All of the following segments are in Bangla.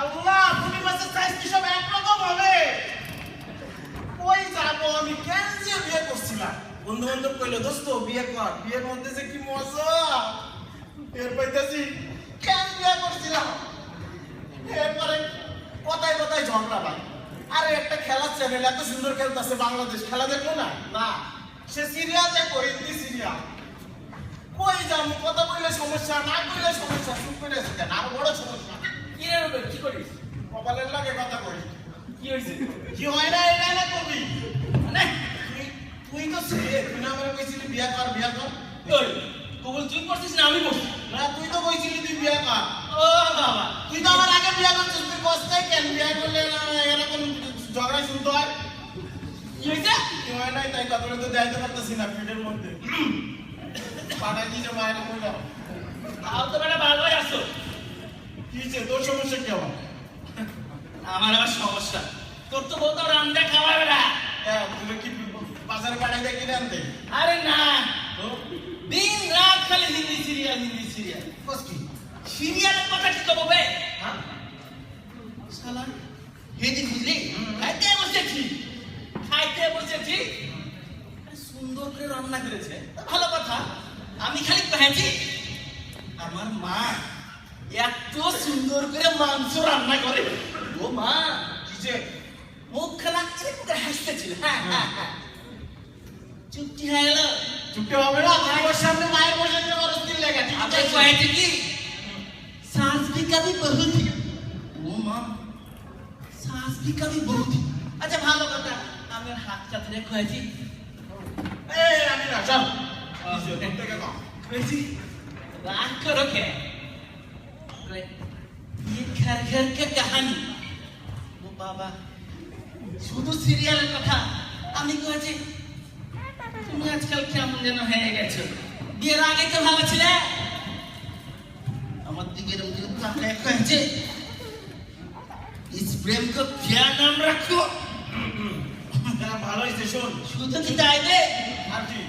আল্লাহ তুমি মাসে সাইজ কি সব একরকম হবে? কই যাব? আমি কেন যে বিয়ে করছিলাম? বন্ধু বান্ধব কইলো, দোস্ত, বিয়ে কর। বিয়ের মধ্যে যে কি মজা? এর পাইতেছি, কেন বিয়ে করছিলাম? এরপরে কথায় কথায় ঝগড়া ভাই আরে, একটা খেলার চ্যানেল এত সুন্দর খেলতেছে বাংলাদেশ। খেলা দেখল না? না। সে সিরিয়াল দেখো, হিন্দি সিরিয়াল কই যাব? কথা কইলে সমস্যা, না কইলে সমস্যা, চুপ করে কেন? আরও বড় সমস্যা। কি রে কি করিস? কপালের লাগে কথা কই কি হয়েছে কি হয় না এটা না কবি। মানে? তুই- তো তুই না আমার কইছিলি বিয়া কর বিয়া কর। ওই কবুল তুই করছিস না আমি করছি না তুই তো কইছিলি তুই বিয়া কর। ও বাবা। তুই তো আমার আগে বিয়া করছিস তুই কষ্টাই কেন? বিয়া করলে না এরকম ঝগড়া শুনতে হয়। কি হয়েছে কি হয় নাই তাই কথা তো দেখাতে পারতেছি না পেটের মধ্যে। পাটা কি যে মায়ের কইলাম তাও তো বেটা ভালোই আসো কি হইছে? তোর সমস্যা কি আমার? আমার আবার সমস্যা। তোর তো বউ তো রান্না খাওয়া বেটা হ্যাঁ, তুমি কি বাজারে পাঠাই আনতে? আরে না। তো? দিন রাত খালি হিন্দি সিরিয়াল হিন্দি সিরিয়াল। সিরিয়ালের কথা কি কব বে? হ্যাঁ? শালা বুঝলি? খাইতে বসেছি। খাইতে বসেছি। সুন্দর করে রান্না করেছে। ভালো কথা। আমি খালি পেয়েছি আমার মা সুন্দর করে মাংস রান্না করে ও মা কি যে মুখ খানা এরকম করে হাসতেছিল হ্যাঁ হ্যাঁ হ্যাঁ চুপটি হয়ে গেল চুপটি হবে না তুই ওর সামনে মায়ের বসে যে অরস্তির লেখা ঠিক আপনি আছে কয়েছে কি सास भी कभी बहू थी ও মা সাস भी कभी बहू थी আচ্ছা ভালো কথা আমি ওর হাতটা ধরে কয়েছি এই আমি না চল কি যে তোর থেকে কম কয়েছি রাগ করো কে ঘের ঘেরকে কাহানি ও বাবা শুধু সিরিয়ালের কথা? আমি কয়েছি তুমি আজকাল কেমন যেন হয়ে গেছো? বিয়ের আগে তো ভালো ছিলে? আমার দিকে এরকম কিন্তু তাকায় কয়েছে ইস প্রেম কো কিয়া নাম রাখো। ভালো হয়েছে শোন। শুধু কি তাই রে? আর কি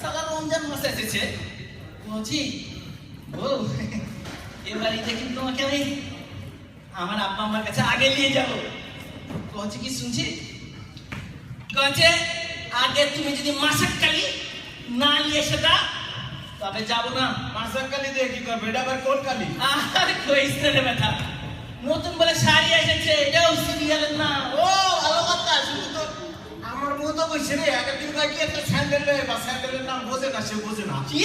সালা রমজান মাস এসেছে। বলছি ও এবার এটা কিন্তু তোমাকে আমি আমার আব্বা আমার কাছে আগে নিয়ে যাব। কচি কি শুনছি? কচে আগে তুমি যদি মাসাক কালি না নিয়ে সেটা তবে যাব না। মাসাক কালি দিয়ে কি করবে? এটা আবার কোন কালি? আর কইস না রে বেটা। নতুন বলে শাড়ি এসেছে এটাও সিরিয়ালের না। ও কথা শুধু তো আমার বউ তো কইছে রে আগের দিন কয়েক একটা স্যান্ডেল বা স্যান্ডেলের নাম বোঝে না সে বোঝে না। কি